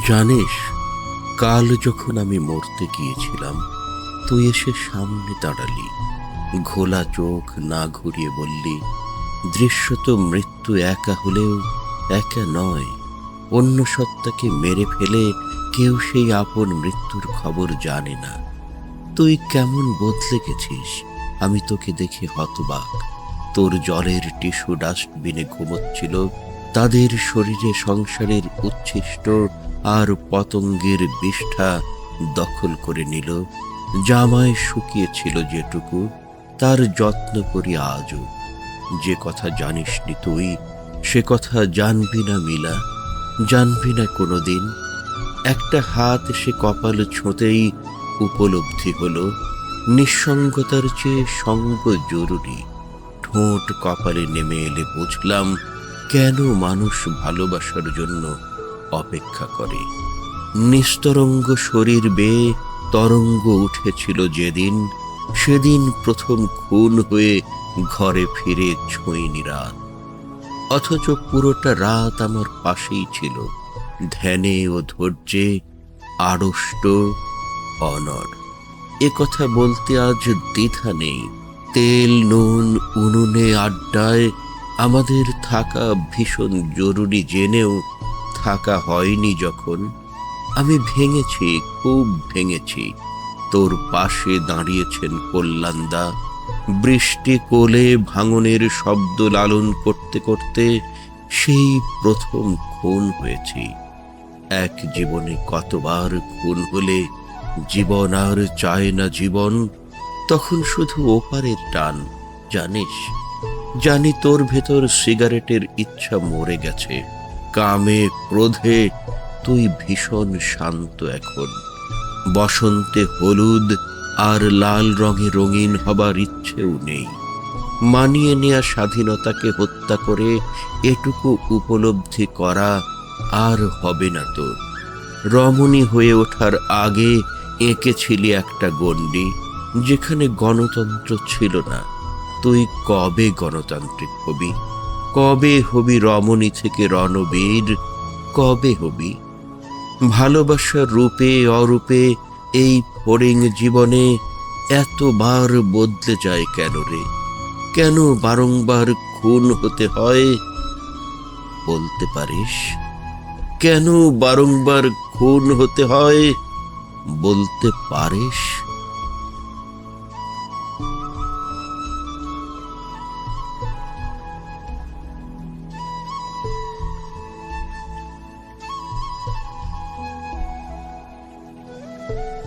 জানিস, কাল যখন আমি মরতে গিয়েছিলাম, তুই এসে সামনে দাঁড়ালি। ঘোলা চোখ না ঘুরিয়ে বললি দৃশ্যত মৃত্যু একা হলেও একা নয়। অন্য সত্তাকে মেরে ফেলে কেউ সেই আপন মৃত্যুর খবর জানে না। তুই কেমন বদলে গেছিস? আমি তোকে দেখে হতবাক। তোর জলের টিস্যু ডাস্টবিনে ঘুমোচ্ছিল, তাদের শরীরে সংসারের উচ্ছিষ্ট আর পতঙ্গের বিষ্ঠা দখল করে নিল। জামায় শুকিয়েছিল যেটুকু, তার যত্ন করি আজও। যে কথা জানিসনি তুই, সে কথা জানবি না মিলা, জানবি না কোনোদিন। একটা হাত সে কপাল ছোঁতেই উপলব্ধি হলো। নিঃসঙ্গতার চেয়ে সঙ্গ জরুরি। ঠোঁট কপালে নেমে এলে বুঝলাম কেন মানুষ ভালোবাসার জন্য অপেক্ষা করে। নিস্তরঙ্গ শরীর বেয়ে তরঙ্গ উঠেছিল যেদিন, সেদিন প্রথম খুন হয়ে ঘরে ফিরে ছুঁইনি রাত। অথচ পুরোটা রাত আমার পাশেই ছিল, ধ্যানে ও ধৈর্যে আড়ষ্ট অনর এ কথা বলতে আজ দ্বিধা নেই। তেল, নুন, উনুনে, আড্ডায় আমাদের থাকা ভীষণ জরুরি জেনেও থাকা হয়নি যখন, আমি ভেঙেছি, খুব ভেঙেছি। তোর পাশে দাঁড়িয়েছেন কল্যাণদা। বৃষ্টি কোলে ভাঙনের শব্দ লালন করতে করতে সেই প্রথম খুন হয়েছি। এক জীবনে কতবার খুন হলে জীবন আর চায় না জীবন, তখন শুধু ওপারের টান, জানিস? জানি তোর ভেতর সিগারেটের ইচ্ছা মরে গেছে। কামে ক্রোধে, তুই ভীষণ শান্ত এখন। বসন্তে হলুদ আর লাল রঙে রঙিন হবার ইচ্ছেও নেই। মানিয়ে নেয়া স্বাধীনতাকে হত্যা করে এটুকু উপলব্ধি করা আর হবে না তোর রমণী হয়ে ওঠার আগে এঁকেছিলি একটা গণ্ডি, যেখানে গণতন্ত্র ছিল না। তুই কবে গণতান্ত্রিক হবি? কবে হবি রমণী থেকে রণবীর? কবে হবি? ভালোবাসার রূপে, অরূপে, এই ফড়িং জীবনে এতবার বদলে যায় কেন রে? কেন বারংবার খুন হতে হয়? বলতে পারিস? কেন বারংবার খুন হতে হয়? বলতে পারিস? Bye.